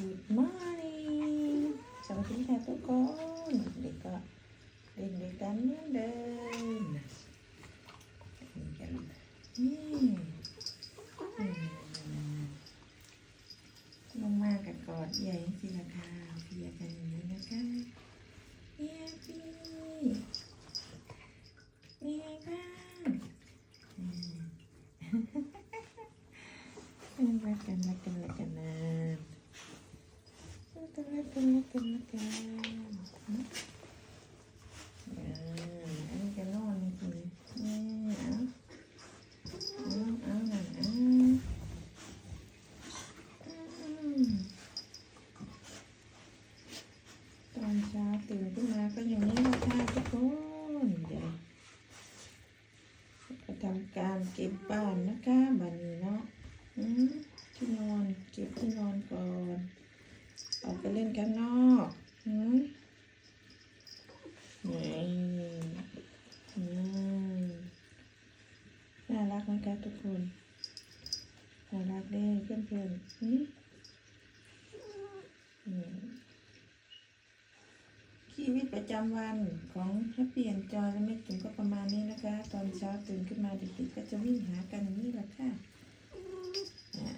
Good morning สวัสดีค่ะทุกคนเด็กก็เล่นด้วยกันเหมือนเดิมนะเล่นกันนี่ลงมากับกอดใหญ่สิละค่ะเพียกันอย่างนี้นะคะเฮียพี่เป็นไงบ้างรักกันรักกันรักกัน กันรักกันรักกันรักกันอนก็นอนนี่สินี่เอาเอาเอาหน่อยเอาอืมตอนเช้าตื่นขึ้นมาก็อย่างนี้และค่ะทุกคนเดี๋ยวก็ทำการเก็บบ้านนะคะบันนี้เนาะอืมที่นอนเก็บที่นอนก่อน ออกไปเล่นกันนอกอืมนี่อืมน่ารั กนะคะทุกคนน่ารักเด้เพื่อนๆอืมอืมชีวิตประจำวันของแฮปปี้แอนจอยและไม่ถึงก็ประมาณนี้นะคะ ตอนเช้าตื่นขึ้นมาเด็กๆก็จะวิ่งหากันอย่างนี้แหละค่ะอะ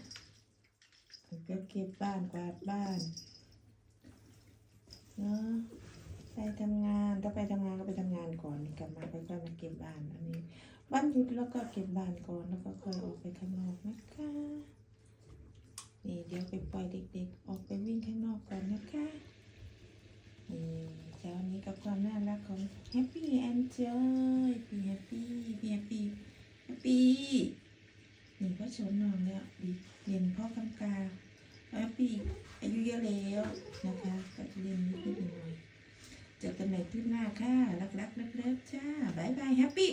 ก็เก็บบ้านกวาดบ้านเนาะไปทำงานถ้าไปทำงานก็ไปทำงานก่อนกลับมาค่อยๆมาเก็บบ้านอันนี้ วันหยุดแล้วก็เก็บบ้านก่อนแล้วก็ค่อยออกไปข้างนอกนะคะ นี่เดี๋ยวไปปล่อยเด็กๆ ออกไปวิ่งข้างนอกก่อนนะคะนี่เช้านี้กับความน่ารักของ Happy and Joy พี่ Happy พี่ Happy Happy นี่ก็ชมน้องแล้วดีเรียนพ่อกำกาแล้วปีอายุเยอะแล้วนะคะก็จะเรียนนิดนิดหน่อยเจอกันใหม่คลิปหน้าค่ะรักๆเลิฟๆจ้าบายบายแฮปปี้